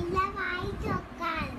Ilang ay chokan.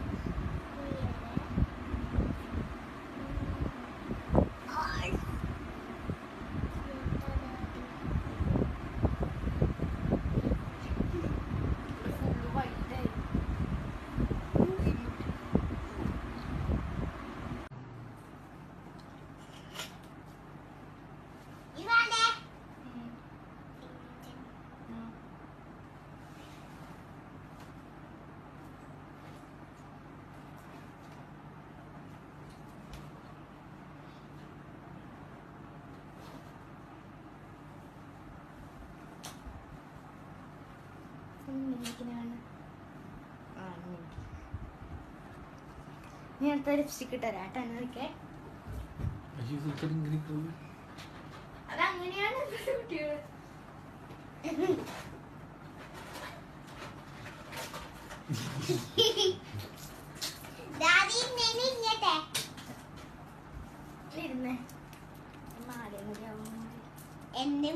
ഞാൻ അടുത്ത lipstick കേട്ടോ എന്നൊക്കെ. അതങ്ങനെയാണ്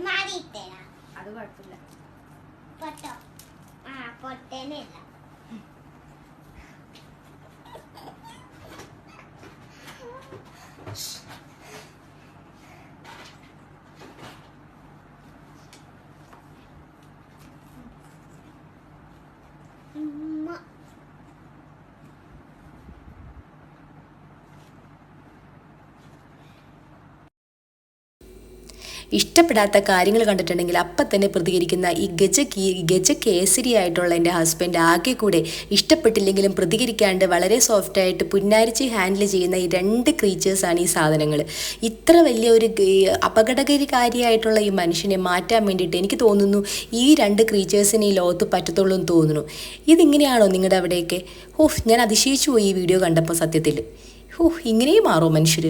മാറി അത് കുഴപ്പമില്ല. പൊട്ടോ. for 10 years. ഇഷ്ടപ്പെടാത്ത കാര്യങ്ങൾ കണ്ടിട്ടുണ്ടെങ്കിൽ അപ്പം തന്നെ പ്രതികരിക്കുന്ന ഈ ഗജ ഗജ കേസരി ആയിട്ടുള്ള എന്റെ ഹസ്ബൻഡ് ആകെ കൂടെ ഇഷ്ടപ്പെട്ടില്ലെങ്കിലും പ്രതികരിക്കാണ്ട് വളരെ സോഫ്റ്റായിട്ട് പുന്നാരിച്ച് ഹാൻഡിൽ ചെയ്യുന്ന ഈ രണ്ട് ക്രീച്ചേഴ്സാണ് ഈ സാധനങ്ങൾ. ഇത്ര വലിയ ഒരു അപകടകാരിയായിട്ടുള്ള ഈ മനുഷ്യനെ മാറ്റാൻ വേണ്ടിയിട്ട് എനിക്ക് തോന്നുന്നു ഈ രണ്ട് ക്രീച്ചേഴ്സിനെ ഈ ലോകത്ത് പറ്റത്തുള്ളൂ എന്ന് തോന്നുന്നു. ഇതിങ്ങനെയാണോ നിങ്ങളുടെ അവിടെയൊക്കെ? ഓഹ് ഞാൻ അതിശയിച്ചു പോയി ഈ വീഡിയോ കണ്ടപ്പോൾ സത്യത്തിൽ. ഓഹ് ഇങ്ങനെയും മാറോ മനുഷ്യർ